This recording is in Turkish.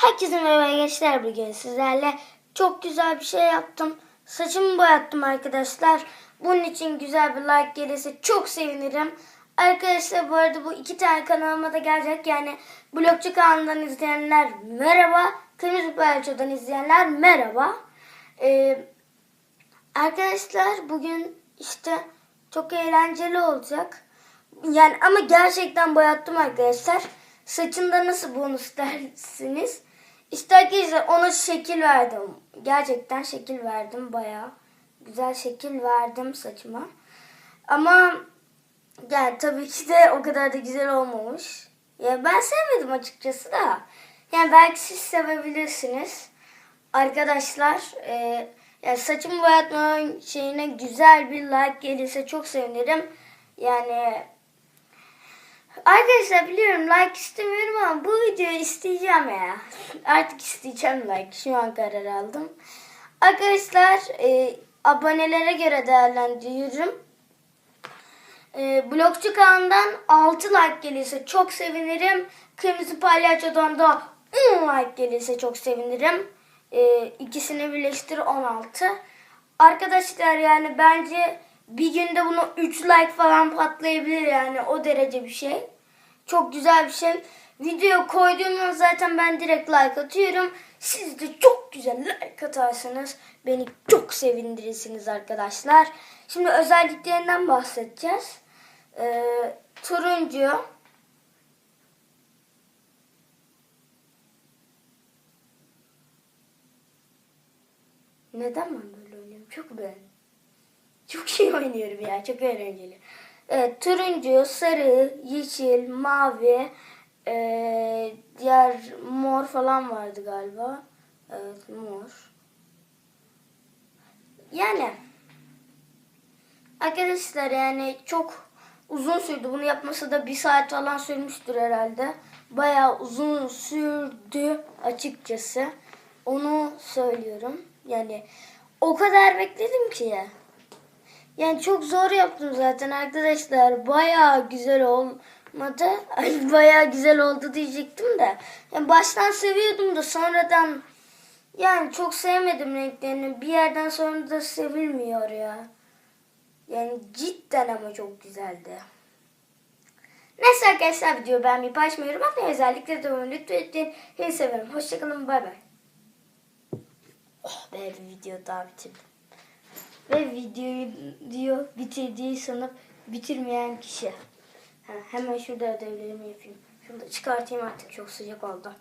Herkese merhaba gençler bugün sizlerle çok güzel bir şey yaptım. Saçımı boyattım arkadaşlar. Bunun için güzel bir like gelirse çok sevinirim. Arkadaşlar bu arada bu iki tane kanalıma da gelecek. Yani Blokçu kanalından izleyenler merhaba. Kırmızı Palyaço'dan izleyenler merhaba. Ee, arkadaşlar bugün işte çok eğlenceli olacak. Yani ama gerçekten boyattım arkadaşlar. Saçında nasıl bonus dersiniz? İşte arkadaşlar ona şekil verdim. Gerçekten şekil verdim bayağı. Güzel şekil verdim saçıma. Ama yani tabii ki de o kadar da güzel olmamış. Ya ben sevmedim açıkçası da. Yani belki siz sevebilirsiniz. Arkadaşlar e, yani saçımı boyatma şeyine güzel bir like gelirse çok sevinirim. Yani Arkadaşlar biliyorum like istemiyorum ama bu videoyu isteyeceğim ya. Artık isteyeceğim like. Şu an karar aldım. Arkadaşlar e, abonelere göre değerlendiriyorum. E, blokçu kanalından 6 like gelirse çok sevinirim. Kırmızı palyaçodan da 10 like gelirse çok sevinirim. E, ikisini birleştir 16. Arkadaşlar yani bence bir günde bunu 3 like falan patlayabilir yani o derece bir şey. Çok güzel bir şey. Video koyduğumda zaten ben direkt like atıyorum. Siz de çok güzel like atarsanız beni çok sevindirirsiniz arkadaşlar. Şimdi özelliklerinden bahsedeceğiz. Ee, turuncu. Neden ben böyle oynuyorum? Çok beğendim. Çok şey oynuyorum ya. Çok eğlenceli. Evet, turuncu, sarı, yeşil, mavi, ee, diğer mor falan vardı galiba. Evet, mor. Yani arkadaşlar yani çok uzun sürdü. Bunu yapması da bir saat falan sürmüştür herhalde. Bayağı uzun sürdü açıkçası. Onu söylüyorum. Yani o kadar bekledim ki ya. Yani çok zor yaptım zaten arkadaşlar. Bayağı güzel olmadı. Ay bayağı güzel oldu diyecektim de. Yani baştan seviyordum da sonradan yani çok sevmedim renklerini. Bir yerden sonra da sevilmiyor ya. Yani cidden ama çok güzeldi. Neyse arkadaşlar video beğenmeyi paylaşmayı, atmayı özellikle de bunu lütfen Hepinizi severim. Hoşçakalın. Bay bay. Oh be bir video daha bitirdim. Ve videoyu diyor bitirdiği sanıp bitirmeyen kişi. Ha, hemen şurada ödevlerimi yapayım. Şunu da çıkartayım artık çok sıcak oldu.